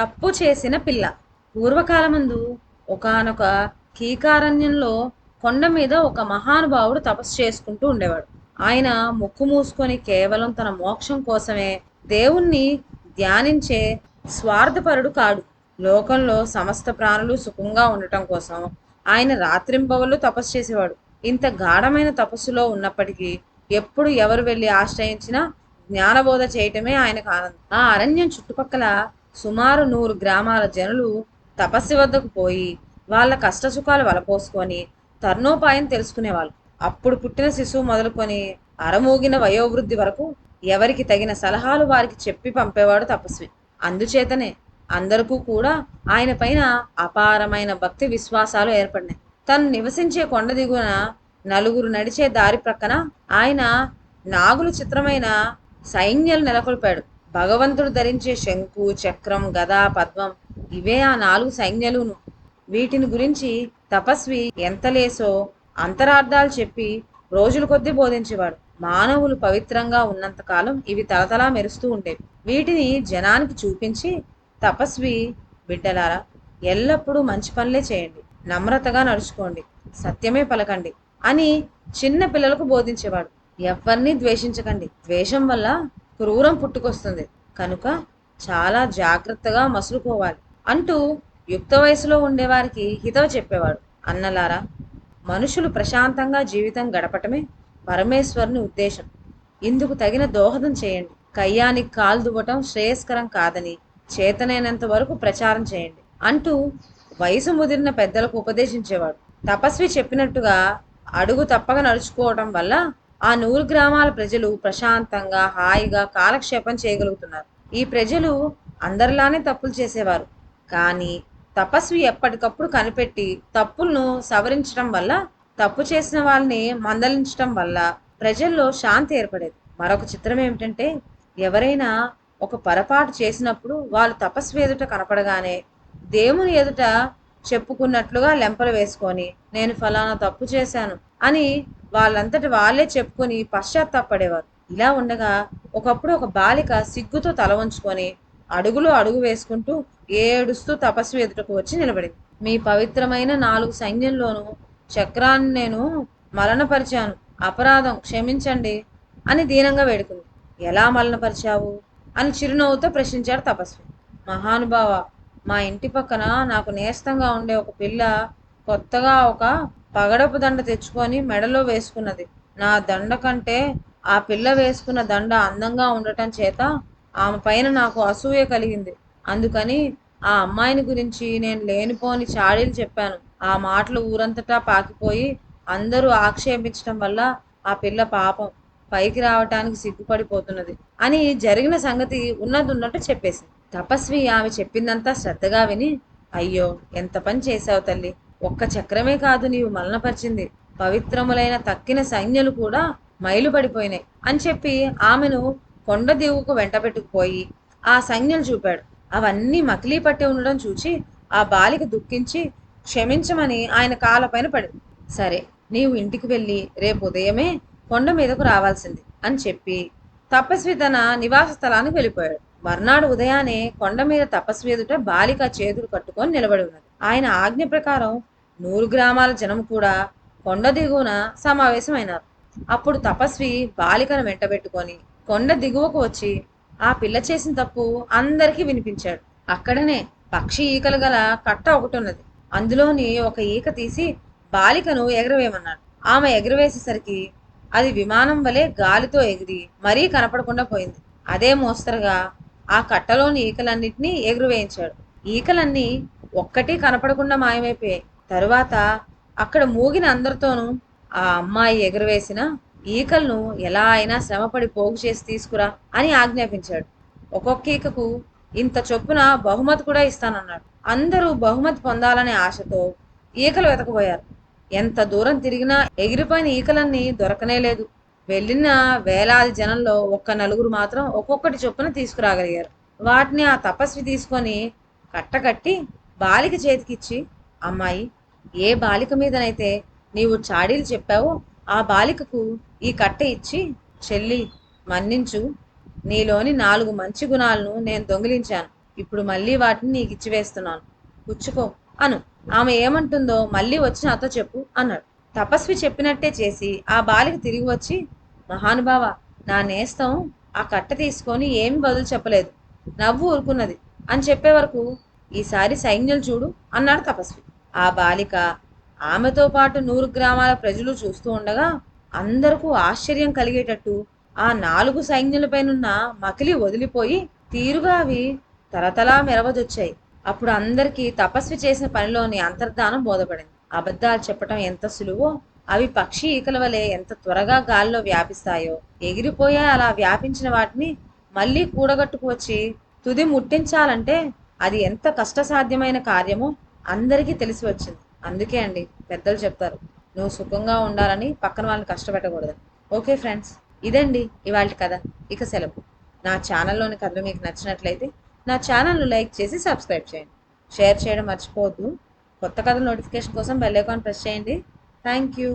తప్పు చేసిన పిల్ల. పూర్వకాలమందు ఒకానొక కీకారణ్యంలో కొండ మీద ఒక మహానుభావుడు తపస్సు చేసుకుంటూ ఉండేవాడు. ఆయన ముక్కు మూసుకొని కేవలం తన మోక్షం కోసమే దేవుణ్ణి ధ్యానించే స్వార్థపరుడు కాడు. లోకంలో సమస్త ప్రాణులు సుఖంగా ఉండటం కోసం ఆయన రాత్రింబవళ్ళు తపస్సు చేసేవాడు. ఇంత గాఢమైన తపస్సులో ఉన్నప్పటికీ ఎప్పుడు ఎవరు వెళ్ళి ఆశ్రయించినా జ్ఞానబోధ చేయటమే ఆయనకు ఆనందం. ఆ అరణ్యం చుట్టుపక్కల సుమారు నూరు గ్రామాల జనులు తపస్సు వద్దకు పోయి వాళ్ళ కష్టసుఖాలు వలపోసుకొని తర్నోపాయం తెలుసుకునేవాళ్ళు. అప్పుడు పుట్టిన శిశువు మొదలుకొని అరమూగిన వయోవృద్ధి వరకు ఎవరికి తగిన సలహాలు వారికి చెప్పి పంపేవాడు తపస్వి. అందుచేతనే అందరికీ కూడా ఆయన పైన అపారమైన భక్తి విశ్వాసాలు ఏర్పడినాయి. తను నివసించే కొండ దిగువన నలుగురు నడిచే దారి ప్రక్కన ఆయన నాగులు చిత్రమైన సైన్యాలు నెలకొల్పాడు. భగవంతుడు ధరించే శంకు చక్రం గద పద్మం ఇవే ఆ నాలుగు సైన్యలును. వీటిని గురించి తపస్వి ఎంత లేసో అంతరార్థాలు చెప్పి రోజులు కొద్దీ బోధించేవాడు. మానవులు పవిత్రంగా ఉన్నంతకాలం ఇవి తలతలా మెరుస్తూ ఉండేవి. వీటిని జనానికి చూపించి తపస్వి బిడ్డలారా ఎల్లప్పుడూ మంచి పనులే చేయండి. నమ్రతగా నడుచుకోండి. సత్యమే పలకండి అని చిన్న పిల్లలకు బోధించేవాడు. ఎవరిని ద్వేషించకండి. ద్వేషం వల్ల క్రూరం పుట్టుకొస్తుంది. కనుక చాలా జాగ్రత్తగా మసులుకోవాలి. అంటూ యుక్త వయసులో ఉండేవారికి హితవ చెప్పేవాడు. అన్నలారా మనుషులు ప్రశాంతంగా జీవితం గడపటమే పరమేశ్వరుని ఉద్దేశం. ఇందుకు తగిన దోహదం చేయండి. కయ్యానికి కాలు దువ్వటం శ్రేయస్కరం కాదని చేతనైనంత వరకు ప్రచారం చేయండి. అంటూ వయసు ముదిరిన పెద్దలకు ఉపదేశించేవాడు. తపస్వి చెప్పినట్టుగా అడుగు తప్పక నడుచుకోవటం వల్ల ఆ నూరు గ్రామాల ప్రజలు ప్రశాంతంగా హాయిగా కాలక్షేపం చేయగలుగుతున్నారు. ఈ ప్రజలు అందరిలానే తప్పులు చేసేవారు. కానీ తపస్వి ఎప్పటికప్పుడు కనిపెట్టి తప్పులను సవరించడం వల్ల తప్పు చేసిన వాళ్ళని మందలించడం వల్ల ప్రజల్లో శాంతి ఏర్పడేది. మరొక చిత్రం ఏమిటంటే ఎవరైనా ఒక పొరపాటు చేసినప్పుడు వాళ్ళు తపస్వి ఎదుట కనపడగానే దేవుని ఎదుట చెప్పుకున్నట్లుగా లెంపలు వేసుకొని నేను ఫలానా తప్పు చేశాను. అని వాళ్ళంతటి వాళ్ళే చెప్పుకొని పశ్చాత్తాపడేవారు. ఇలా ఉండగా ఒకప్పుడు ఒక బాలిక సిగ్గుతో తల వంచుకొని అడుగులో అడుగు వేసుకుంటూ ఏడుస్తూ తపస్వి ఎదుటకు వచ్చి నిలబడింది. మీ పవిత్రమైన నాలుగు సైన్యంలోనూ చక్రాన్ని నేను మరణపరిచాను అపరాధం క్షమించండి అని దీనంగా వేడుకుంది. ఎలా మలనపరిచావు? అని చిరునవ్వుతో ప్రశ్నించాడు తపస్వి. మహానుభావ మా ఇంటి పక్కన నాకు నేస్తంగా ఉండే ఒక పిల్ల కొత్తగా ఒక పగడపు దండ తెచ్చుకొని మెడలో వేసుకున్నది. నా దండ కంటే ఆ పిల్ల వేసుకున్న దండ అందంగా ఉండటం చేత ఆమె పైన నాకు అసూయ కలిగింది. అందుకని ఆ అమ్మాయిని గురించి నేను లేనిపోని చాడీలు చెప్పాను. ఆ మాటలు ఊరంతటా పాకిపోయి అందరూ ఆక్షేపించడం వల్ల ఆ పిల్ల పాపం పైకి రావటానికి సిగ్గుపడిపోతున్నది అని జరిగిన సంగతి ఉన్నది ఉన్నట్టు చెప్పేసింది. తపస్వి ఆమె చెప్పిందంతా శ్రద్ధగా విని అయ్యో ఎంత పని చేశావు తల్లి. ఒక్క చక్రమే కాదు నీవు మలనపరిచింది. పవిత్రములైన తక్కిన సంజ్ఞలు కూడా మైలు పడిపోయినాయి అని చెప్పి ఆమెను కొండ దిగువకు వెంటబెట్టుకుపోయి ఆ సంజ్ఞలు చూపాడు. అవన్నీ మకిలీ పట్టి ఉండడం చూచి ఆ బాలిక దుఃఖించి క్షమించమని ఆయన కాళ్ళపైన పడింది సరే నీవు ఇంటికి వెళ్ళి రేపు ఉదయమే కొండ మీదకు రావాల్సింది అని చెప్పి తపస్వి తన నివాస స్థలానికి వెళ్ళిపోయాడు. మర్నాడు ఉదయాన్నే కొండ మీద తపస్వి ఎదుట బాలిక చేతులు కట్టుకొని నిలబడి ఉన్నది. ఆయన ఆజ్ఞ ప్రకారం నూరు గ్రామాల జనం కూడా కొండ దిగువన సమావేశమైనారు. అప్పుడు తపస్వి బాలికను వెంటబెట్టుకొని కొండ దిగువకు వచ్చి ఆ పిల్ల చేసిన తప్పు అందరికీ వినిపించాడు. అక్కడనే పక్షి ఈకలు గల కట్ట ఒకటి ఉన్నది అందులోని ఒక ఈక తీసి బాలికను ఎగరవేయమన్నాడు. ఆమె ఎగరవేసేసరికి అది విమానం వలె గాలితో ఎగిరి మరీ కనపడకుండా పోయింది. అదే మోస్తరుగా ఆ కట్టలోని ఈకలన్నింటినీ ఎగురవేయించాడు. ఈకలన్నీ ఒక్కటి కనపడకుండా మాయమైపోయాయి. తరువాత అక్కడ మూగిన అందరితోనూ ఆ అమ్మాయి ఎగురవేసిన ఈకలను ఎలా అయినా శ్రమపడి పోగు చేసి తీసుకురా అని ఆజ్ఞాపించాడు. ఒక్కొక్క ఈకకు ఇంత చొప్పున బహుమతి కూడా ఇస్తానన్నాడు. అందరూ బహుమతి పొందాలనే ఆశతో ఈకలు వెతకబోయారు ఎంత దూరం తిరిగినా ఎగిరిపోయిన ఈకలన్నీ దొరకనే లేదు. వెళ్ళిన వేలాది జనంలో ఒక్క నలుగురు మాత్రం ఒక్కొక్కటి చొప్పున తీసుకురాగలిగారు. వాటిని ఆ తపస్వి తీసుకొని కట్టకట్టి బాలిక చేతికిచ్చి అమ్మాయి ఏ బాలిక మీదనైతే నీవు చాడీలు చెప్పావో ఆ బాలికకు ఈ కట్ట ఇచ్చి చెల్లి మన్నించు. నీలోని నాలుగు మంచి గుణాలను నేను దొంగిలించాను. ఇప్పుడు మళ్ళీ వాటిని నీకు ఇచ్చివేస్తున్నాను పుచ్చుకో అను. ఆమె ఏమంటుందో మళ్ళీ వచ్చి నాతో చెప్పు అన్నాడు. తపస్వి చెప్పినట్టే చేసి ఆ బాలిక తిరిగి వచ్చి మహానుభావ నా నేస్తం ఆ కట్ట తీసుకొని ఏమి బదులు చెప్పలేదు. నవ్వు ఊరుకున్నది అని చెప్పే వరకు ఈసారి సైన్యులు చూడు అన్నాడు తపస్వి. ఆ బాలిక ఆమెతో పాటు నూరు గ్రామాల ప్రజలు చూస్తూ ఉండగా అందరకు ఆశ్చర్యం కలిగేటట్టు ఆ నాలుగు సైన్యులపైనున్న మకిలి వదిలిపోయి తీరుగా అవి తరతలా మెరవదొచ్చాయి. అప్పుడు అందరికీ తపస్వి చేసిన పనిలోని అంతర్ధానం బోధపడింది. అబద్ధాలు చెప్పటం ఎంత సులువో అవి పక్షి ఈకల వలె ఎంత త్వరగా గాల్లో వ్యాపిస్తాయో ఎగిరిపోయే అలా వ్యాపించిన వాటిని మళ్ళీ కూడగట్టుకు వచ్చి తుది ముట్టించాలంటే అది ఎంత కష్టసాధ్యమైన కార్యమో అందరికీ తెలిసి వచ్చింది. అందుకే అండి పెద్దలు చెప్తారు నువ్వు సుఖంగా ఉండాలని పక్కన వాళ్ళని కష్టపెట్టకూడదు. ఓకే ఫ్రెండ్స్ ఇదండి ఇవాళ కథ. ఇక సెలవు. నా ఛానల్లోని కథలు మీకు నచ్చినట్లయితే నా ఛానల్ను లైక్ చేసి సబ్స్క్రైబ్ చేయండి. షేర్ చేయడం మర్చిపోవద్దు. కొత్త కథల నోటిఫికేషన్ కోసం బెల్ ఐకాన్ ప్రెస్ చేయండి. Thank you.